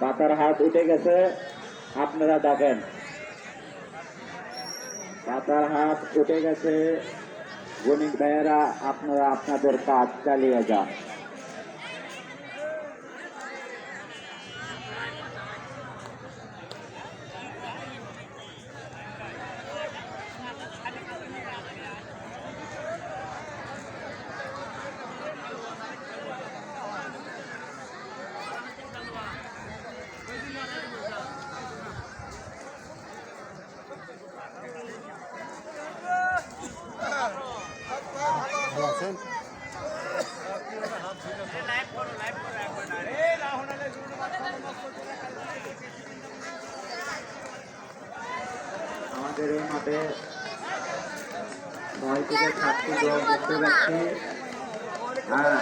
পাতার হাত উঠে গেছে আপনারা দেখেন পাতার হাত উঠে গেছে গণিত ভাইয়েরা আপনারা আপনাদের কাজ চালিয়ে যান আছেন? আমাদের এই মাঠে ছয় থেকে সাতটি দল দেখতে পাচ্ছি। হ্যাঁ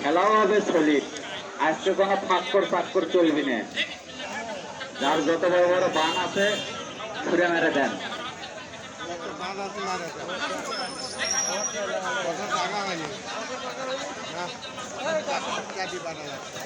খেলাও হবে সলিড আজকে কোনো ফাঁকর ফাঁকর চলবি না। যার যত বড় বড় বান আছে, ছুড়ে মেরে দেন। একটা বাঁধ আছে না রে বছর জায়গা হয়নি না ক্যাডি বানা লাগছে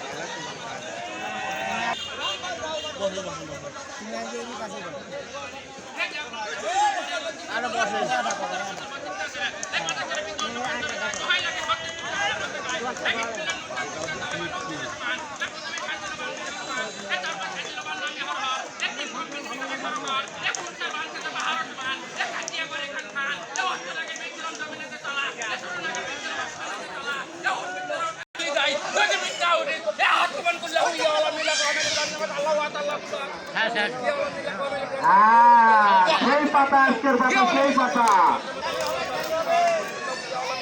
সেই পাতা আজকের পাতা সেই পাতা।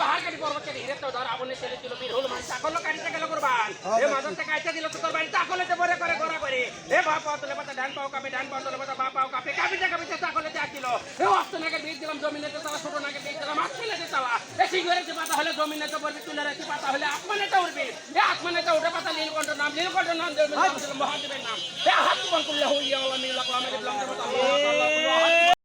পাহাড় কাটি পর্বত কাটি হিরে তো ধর আগুনে তেলে ছিল বীর হল মানুষ। আকল কাটিতে গেল করবান। এ মাঝতে কাইতে দিল তো করবান চাকলে তে বরে করে গড়া করে। এ বাপ পাও তলে পাতা ডান পাও কাপে ডান পাও তলে পাতা বাপ পাও কাপে। কাপিতে কাপিতে চাকলে তে আকিল এ অস্ত নাকে বীজ দিলাম জমিনে তে তালা ছোট নাকে বীজ দিলাম আসলে তে তালা এ সিঙ্গরে তে পাতা হলে জমিনে তো বরবি তুলে রাখি পাতা হলে আসমানে তে উঠবি এ আসমানে তে উঠে পাতা নীলকণ্ঠ নাম নীলকণ্ঠ নাম দেবে মহাদেবের নাম। এ হাত বন করলে হইয়া